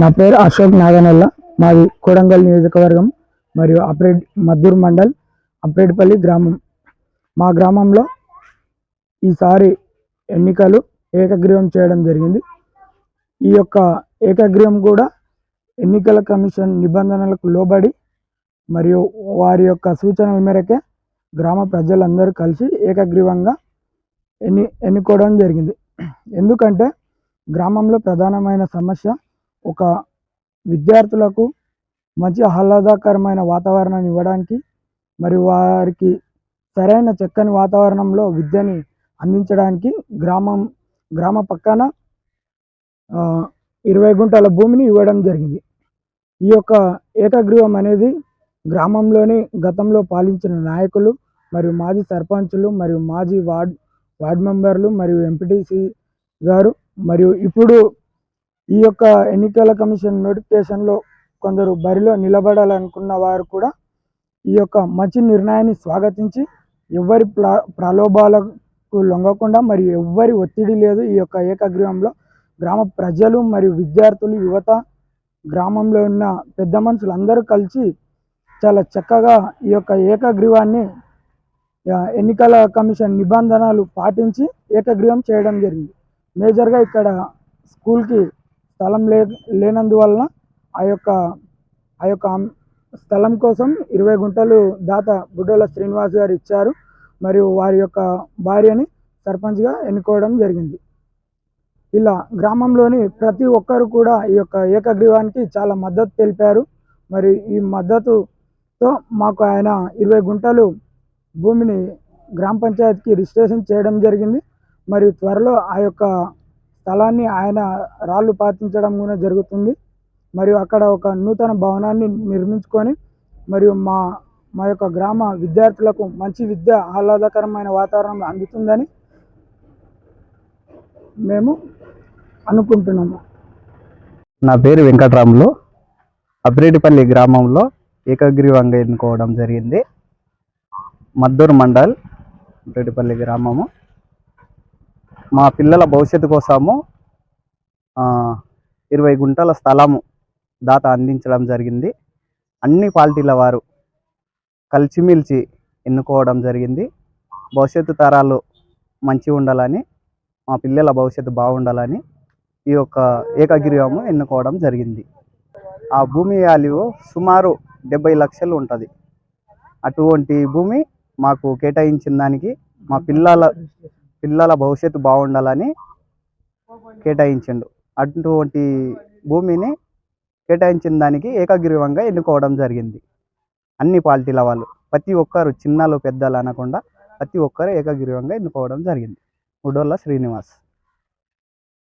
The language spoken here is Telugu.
నా పేరు అశోక్ నాగనల్ల. మాది కొడంగల్ నియోజకవర్గం మరియు అప్రేడ్ మద్దూర్ మండల్ అప్రేడ్పల్లి గ్రామం. మా గ్రామంలో ఈసారి ఎన్నికలు ఏకగ్రీవం చేయడం జరిగింది. ఈ యొక్క ఏకగ్రీవం కూడా ఎన్నికల కమిషన్ నిబంధనలకు లోబడి మరియు వారి యొక్క సూచనల మేరకే గ్రామ ప్రజలందరూ కలిసి ఏకగ్రీవంగా ఎన్ని ఎన్నుకోవడం జరిగింది. ఎందుకంటే గ్రామంలో ప్రధానమైన సమస్య ఒక విద్యార్థులకు మంచి ఆహ్లాదకరమైన వాతావరణాన్ని ఇవ్వడానికి మరియు వారికి సరైన చక్కని వాతావరణంలో విద్యని అందించడానికి గ్రామం గ్రామ పక్కన ఇరవై గుంటల భూమిని ఇవ్వడం జరిగింది. ఈ యొక్క ఏకగ్రీవం అనేది గ్రామంలోని గతంలో పాలించిన నాయకులు మరియు మాజీ సర్పంచులు మరియు మాజీ వార్డ్ వార్డ్ మెంబర్లు మరియు ఎంపీటీసీ గారు మరియు ఇప్పుడు ఈ యొక్క ఎన్నికల కమిషన్ నోటిఫికేషన్లో కొందరు బరిలో నిలబడాలనుకున్న వారు కూడా ఈ యొక్క మంచి నిర్ణయాన్ని స్వాగతించి ఎవరి ప్రలోభాలకు లొంగకుండా మరియు ఎవ్వరి ఒత్తిడి లేదు ఈ యొక్క ఏకగ్రీవంలో. గ్రామ ప్రజలు మరియు విద్యార్థులు యువత గ్రామంలో ఉన్న పెద్ద మనుషులు అందరూ కలిసి చాలా చక్కగా ఈ యొక్క ఏకగ్రీవాన్ని ఎన్నికల కమిషన్ నిబంధనలు పాటించి ఏకగ్రీవం చేయడం జరిగింది. మేజర్గా ఇక్కడ స్కూల్కి స్థలం లే లేనందువలన ఆ యొక్క ఆ యొక్క స్థలం కోసం ఇరవై గుంటలు దాత బుడ్డోల శ్రీనివాస్ గారు ఇచ్చారు. మరియు వారి యొక్క భార్యని సర్పంచ్గా ఎన్నుకోవడం జరిగింది. ఇలా గ్రామంలోని ప్రతి ఒక్కరు కూడా ఈ యొక్క ఏకగ్రీవానికి చాలా మద్దతు తెలిపారు. మరి ఈ మద్దతుతో మాకు ఆయన ఇరవై గుంటలు భూమిని గ్రామ పంచాయతీకి రిజిస్ట్రేషన్ చేయడం జరిగింది. మరియు త్వరలో ఆ యొక్క స్థలాన్ని ఆయన రాళ్ళు పాతించడం కూడా జరుగుతుంది. మరియు అక్కడ ఒక నూతన భవనాన్ని నిర్మించుకొని మరియు మా మా యొక్క గ్రామ విద్యార్థులకు మంచి విద్య ఆహ్లాదకరమైన వాతావరణం అందుతుందని మేము అనుకుంటున్నాము. నా పేరు వెంకటరాములు. అప్రేటిపల్లి గ్రామంలో ఏకగ్రీవంగా ఎన్నుకోవడం జరిగింది. మద్దూరు మండల్ అప్రేటిపల్లి గ్రామము. మా పిల్లల భవిష్యత్తు కోసము ఇరవై గుంటల స్థలము దాత అందించడం జరిగింది. అన్ని పార్టీల వారు కలిసిమెలిసి ఎన్నుకోవడం జరిగింది. భవిష్యత్తు తరాలు మంచిగా ఉండాలని మా పిల్లల భవిష్యత్తు బాగుండాలని ఈ యొక్క ఏకగ్రీవము ఎన్నుకోవడం జరిగింది. ఆ భూమి వాల్యూ సుమారు డెబ్బై లక్షలు ఉంటుంది. అటువంటి భూమి మాకు కేటాయించిన దానికి మా పిల్లల పిల్లల భవిష్యత్తు బాగుండాలని కేటాయించిండు. అటువంటి భూమిని కేటాయించిన దానికి ఏకగ్రీవంగా ఎన్నుకోవడం జరిగింది. అన్ని పార్టీల వాళ్ళు ప్రతి ఒక్కరు చిన్నలు పెద్దలు అనకుండా ప్రతి ఒక్కరు ఏకగ్రీవంగా ఎన్నుకోవడం జరిగింది. ఉడోళ్ళ శ్రీనివాస్.